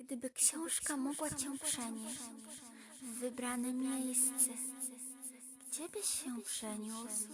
Gdyby książka mogła cię przenieść w wybrane miejsce, gdzie byś się przeniósł?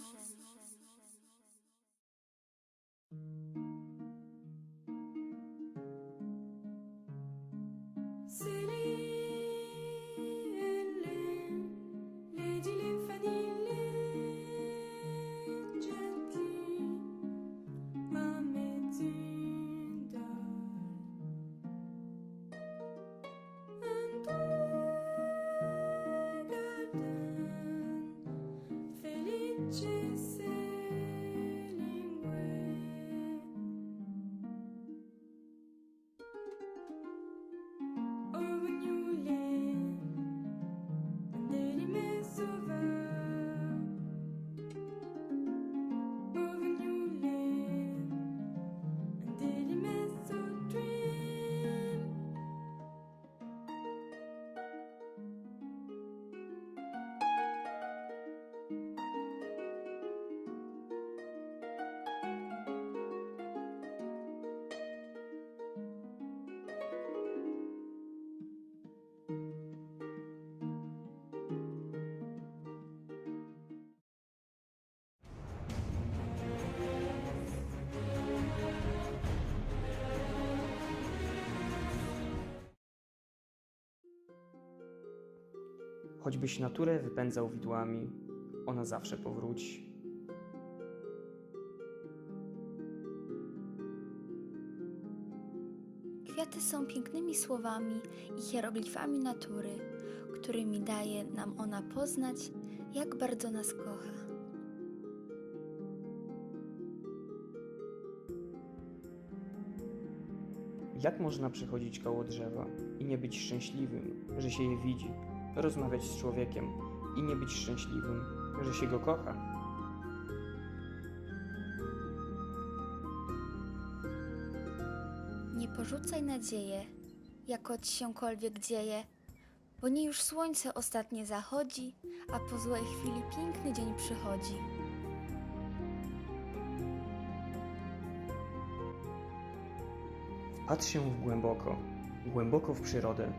Choćbyś naturę wypędzał widłami, ona zawsze powróci. Kwiaty są pięknymi słowami i hieroglifami natury, którymi daje nam ona poznać, jak bardzo nas kocha. Jak można przechodzić koło drzewa i nie być szczęśliwym, że się je widzi, rozmawiać z człowiekiem i nie być szczęśliwym, że się go kocha? Nie porzucaj nadzieję, jako ci siękolwiek dzieje, bo nie już słońce ostatnie zachodzi, a po złej chwili piękny dzień przychodzi. Patrz się w głęboko, głęboko w przyrodę,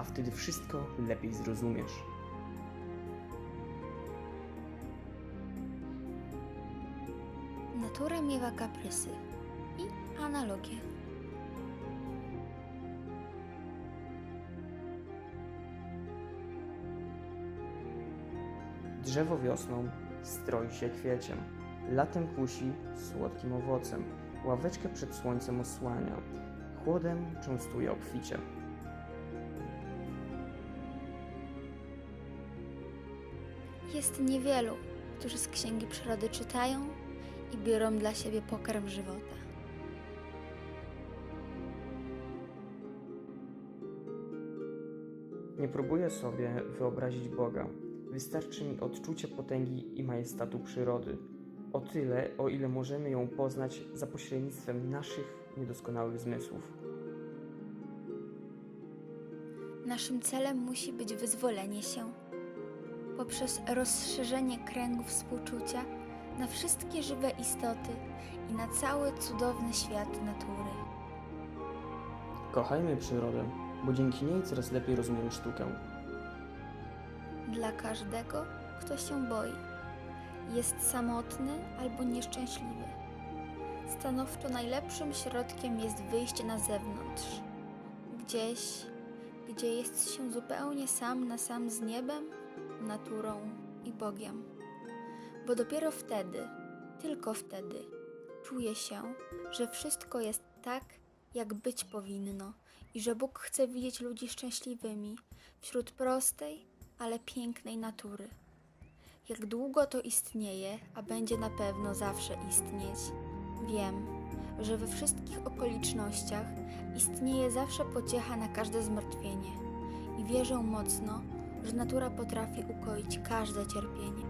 a wtedy wszystko lepiej zrozumiesz. Natura miewa kaprysy i analogie. Drzewo wiosną stroi się kwieciem, latem kusi słodkim owocem, ławeczkę przed słońcem osłania, chłodem częstuje obficie. Jest niewielu, którzy z księgi przyrody czytają i biorą dla siebie pokarm żywota. Nie próbuję sobie wyobrazić Boga. Wystarczy mi odczucie potęgi i majestatu przyrody. O tyle, o ile możemy ją poznać za pośrednictwem naszych niedoskonałych zmysłów. Naszym celem musi być wyzwolenie się poprzez rozszerzenie kręgu współczucia na wszystkie żywe istoty i na cały cudowny świat natury. Kochajmy przyrodę, bo dzięki niej coraz lepiej rozumiemy sztukę. Dla każdego, kto się boi, jest samotny albo nieszczęśliwy. Stanowczo najlepszym środkiem jest wyjście na zewnątrz, gdzieś, gdzie jest się zupełnie sam na sam z niebem, naturą i Bogiem. Bo dopiero wtedy, tylko wtedy, czuje się, że wszystko jest tak, jak być powinno i że Bóg chce widzieć ludzi szczęśliwymi wśród prostej, ale pięknej natury. Jak długo to istnieje, a będzie na pewno zawsze istnieć, wiem, że we wszystkich okolicznościach istnieje zawsze pociecha na każde zmartwienie i wierzę mocno, że natura potrafi ukoić każde cierpienie.